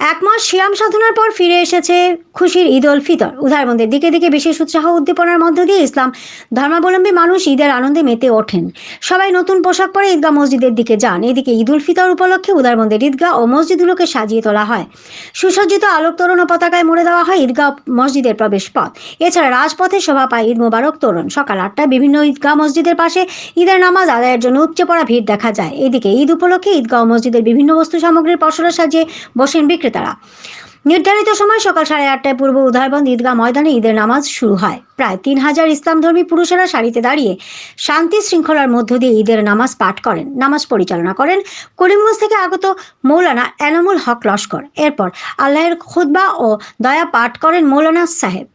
এক মাস শিয়াম সাধনার পর ফিরে এসেছে খুশির ঈদ উল ফিতর। উদারবন্দের দিকে দিকে বিশেষ উৎসাহ উদ্দীপনার মধ্য দিয়ে ইসলাম ধর্মাবলম্বী মানুষ ঈদের আনন্দে মেতে ওঠেন। সবাই নতুন পোশাক পরে ঈদগাহ মসজিদের দিকে যান। এদিকে ঈদ উল ফিতর উপলক্ষে উদারবন্দের ঈদগাহ ও মসজিদগুলোকে সাজিয়ে তোলা হয়। সুসজ্জিত আলোক তোরণ ও পতাকায় মুড়ে দেওয়া হয় ঈদগাহ মসজিদের প্রবেশ পথ এছাড়া রাজপথে শোভা পায় ঈদ মোবারক তোরণ। সকাল আটটায় বিভিন্ন ঈদগাহ মসজিদের পাশে ঈদের নামাজ আদায়ের জন্য উপচে পড়া ভিড় দেখা যায়। এদিকে ঈদ উপলক্ষে ঈদগাহ মসজিদের বিভিন্ন বস্তু সামগ্রীর পসরা সাজিয়ে বসেন たら、নির্ধারিত সময় সকাল সাড়ে আটটায় পূর্ব উদয়বন্দ ঈদগাহ ময়দানে ঈদের নামাজ শুরু হয়। প্রায় তিন হাজার ইসলামধর্মী পুরুষেরা সারিতে দাঁড়িয়ে শান্তি শৃঙ্খলার মধ্য দিয়ে ঈদের নামাজ পাঠ করেন, নামাজ পরিচালনা করেন। করিমগঞ্জ থেকে আগত মৌলানা এনামুল হক লস্কর। এরপর আল্লাহের খুতবা ও দয়া পাঠ করেন মৌলানা সাহেব।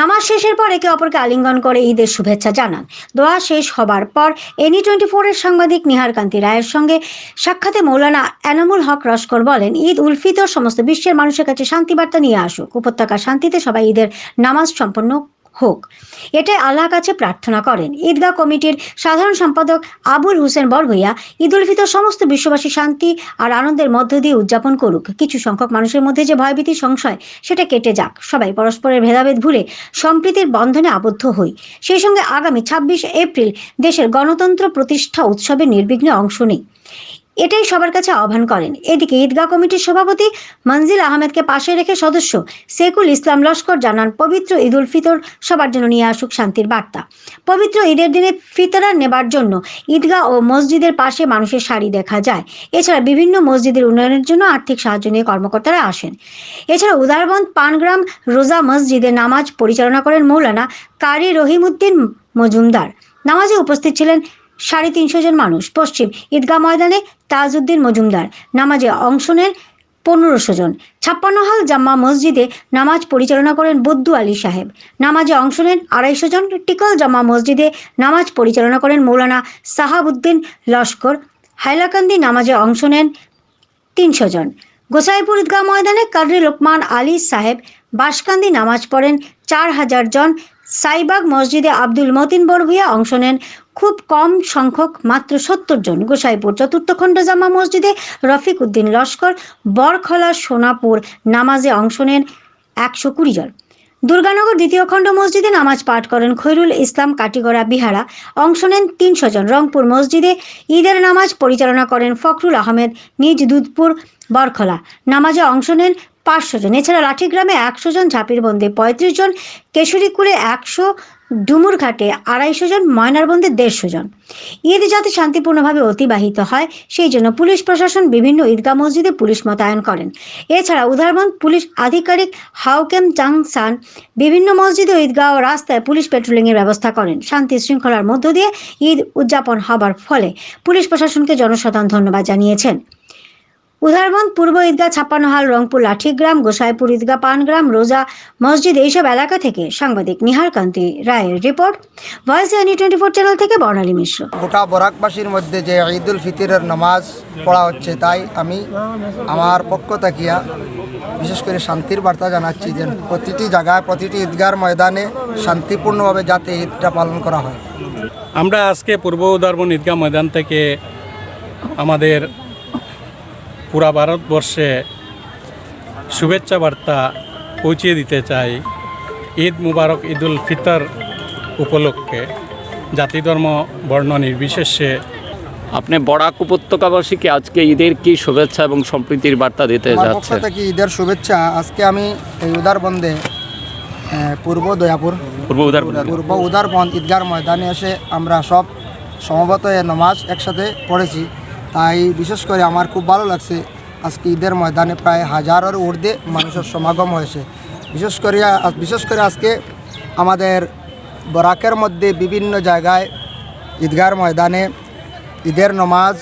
নামাজ শেষের পর একে অপরকে আলিঙ্গন করে ঈদের শুভেচ্ছা জানান। দোয়া শেষ হবার পর এনি টোয়েন্টি ফোরের সাংবাদিক নিহার কান্তি রায়ের সঙ্গে সাক্ষাতে মৌলানা এনামুল হক রস্কর বলেন, ঈদ উল ফিতর সমস্ত বিশ্বের মানুষের কাছে শান্তি বার্তা নিয়ে আসুক। উপত্যকার শান্তিতে সবাই ঈদের নামাজ সম্পন্ন হোক। এটাই আল্লাহর কাছে প্রার্থনা করেন। ঈদগাহ কমিটির সাধারণ সম্পাদক আবুল হোসেন বরভইয়া, ঈদ উল ফিতর সমস্ত বিশ্ববাসী শান্তি আর আনন্দের মধ্য দিয়ে উদযাপন করুক। কিছু সংখ্যক মানুষের মধ্যে যে ভয়ভীতি, সংশয়, সেটা কেটে যাক। সবাই পরস্পরের ভেদাভেদ ভুলে সম্প্রীতির বন্ধনে আবদ্ধ হই। সেই সঙ্গে আগামী ছাব্বিশ এপ্রিল দেশের গণতন্ত্র প্রতিষ্ঠা উৎসবে নির্বিঘ্নে অংশ নেই এটাই সবার কাছে আহ্বান করেন। এদিকে ঈদগাহ কমিটির সভাপতি মঞ্জিল আহমেদকে পাশে রেখে সদস্য সেকুল ইসলাম লস্কর জানান, পবিত্র ঈদ উল ফিতর সবার জন্য নিয়ে আসুক শান্তির বার্তা। পবিত্র ঈদের দিনে ফিতরা নেবার জন্য ঈদগাহ ও মসজিদের পাশে মানুষের সারি দেখা যায়। এছাড়া বিভিন্ন মসজিদের উন্নয়নের জন্য আর্থিক সাহায্য নিয়ে কর্মকর্তারা আসেন। এছাড়া উদারবন্দ পানগ্রাম রোজা মসজিদে নামাজ পরিচালনা করেন মৌলানা কারি রহিমউদ্দিন মজুমদার। নামাজে উপস্থিত ছিলেন সাড়ে তিনশো জন মানুষ। পশ্চিম ঈদগাহ ময়দানে তাজউদ্দিন মজুমদার। নামাজে অংশ নেন পনেরোশো জন। ছাপ্পান্ন হাল জাম্মা মসজিদে নামাজ পরিচালনা করেন বদ্দু আলী সাহেব। নামাজে অংশ নেন আড়াইশো জন। টিকল জামা মসজিদে নামাজ পরিচালনা করেন মৌলানা সাহাবুদ্দিন লস্কর। হাইলাকান্দি নামাজে অংশ নেন তিনশো জন। গোসাইপুর ঈদগাহ ময়দানে কাদরি লোকমান আলী সাহেব বাসকান্দি নামাজ পড়েন চার হাজার জন। সাইবাগ মসজিদে আব্দুল মতিন বরভুইয়া অংশ নেন খুব কম সংখ্যক, মাত্র সত্তর জন। গোসাইপুর চতুর্থ খণ্ড জামা মসজিদে রফিক উদ্দিন লস্কর, বরখলা, সোনাপুর নামাজে অংশ নেন একশো কুড়ি জন। দুর্গানগর দ্বিতীয় খণ্ড মসজিদে নামাজ পাঠ করেন খৈরুল ইসলাম কাটিগড়া বিহারা। অংশ নেন তিনশো জন। রংপুর মসজিদে ঈদের নামাজ পরিচালনা করেন ফখরুল আহমেদ, নিজ দুধপুর, বরখলা। নামাজে অংশ নেন পাঁচশো জন। এছাড়া লাঠিগ্রামে একশো জন ঝাঁপির ঝাঁপিরবন্দে পঁয়ত্রিশ জন কেশরীকুলে একশো, ডুমুরঘাটে আড়াইশো জন, ময়নারবন্দে দেড়শো জন। ঈদ যাতে শান্তিপূর্ণভাবে অতিবাহিত হয়, সেই জন্য পুলিশ প্রশাসন বিভিন্ন ঈদগাহ মসজিদে পুলিশ মোতায়েন করেন। এছাড়া উদাহরণ পুলিশ আধিকারিক হাউকেম চাং সান বিভিন্ন মসজিদে ঈদগাহ ও রাস্তায় পুলিশ পেট্রোলিংয়ের ব্যবস্থা করেন। শান্তি শৃঙ্খলার মধ্য দিয়ে ঈদ উদযাপন হবার ফলে পুলিশ প্রশাসনকে জনসাধারণ ধন্যবাদ জানিয়েছেন। উদাহরণ পূর্ব ঈদগা ছাপ্পান্ন হাল রংপুর লাঠিগ্রাম গোসাইপুর ঈদগাহ পানগ্রাম রোজা মসজিদ এইসব এলাকা থেকে সাংবাদিক নিহার কান্তি রায়ের report. Voice any twenty four channel থেকে বর্ণালী মিশ্র। গোটা বরাকবাসীর মধ্যে যে ঈদ উল ফিতরের নামাজ পড়া হচ্ছে তাই আমি আমার পক্ষ থাকিয়া বিশেষ করে শান্তির বার্তা জানাচ্ছি যে প্রতিটি জায়গায় প্রতিটি ঈদগার ময়দানে শান্তিপূর্ণভাবে যাতে ঈদটা পালন করা হয়। আমরা আজকে পূর্ব উদারবন ঈদগাহ ময়দান থেকে আমাদের পুরা ভারতবর্ষে শুভেচ্ছা বার্তা পৌঁছিয়ে দিতে চাই ঈদ মুবারক ঈদুল ফিতর উপলক্ষে। জাতি ধর্ম বর্ণ নির্বিশেষে আপনি বরাক উপত্যকাবাসীকে আজকে ঈদের কি শুভেচ্ছা এবং সম্প্রীতির বার্তা দিতে যাচ্ছে থেকে ঈদের শুভেচ্ছা। আজকে আমি এই উদারবন্দে পূর্ব দয়াপুর পূর্ব উদারবন পূর্ব উদারবন্দ ঈদগার ময়দানে এসে আমরা সব সমবত নমাজ একসাথে পড়েছি। তাই বিশেষ করে আমার খুব ভালো লাগছে। আজকে ঈদের ময়দানে প্রায় হাজারের ঊর্ধ্বে মানুষের সমাগম হয়েছে। বিশেষ করে বিশেষ করে আজকে আমাদের বরাকের মধ্যে বিভিন্ন জায়গায় ঈদগার ময়দানে ঈদের নমাজ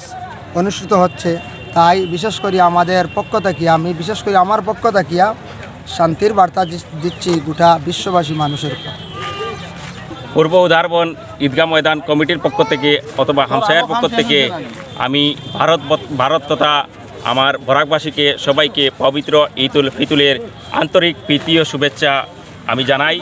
অনুষ্ঠিত হচ্ছে। তাই বিশেষ করে আমাদের পক্ষ থাকিয়া আমি বিশেষ করে আমার পক্ষ থাকিয়া শান্তির বার্তা দিচ্ছি গোটা বিশ্ববাসী মানুষের পূর্ব উদারবন ঈদগাহ ময়দান কমিটির পক্ষ থেকে অথবা হামসায়ার পক্ষ থেকে আমি ভারত ভারত তথা আমার বরাকবাসীকে, সবাইকে পবিত্র ঈদ উল ফিতুলের আন্তরিক প্রীতি ও শুভেচ্ছা আমি জানাই।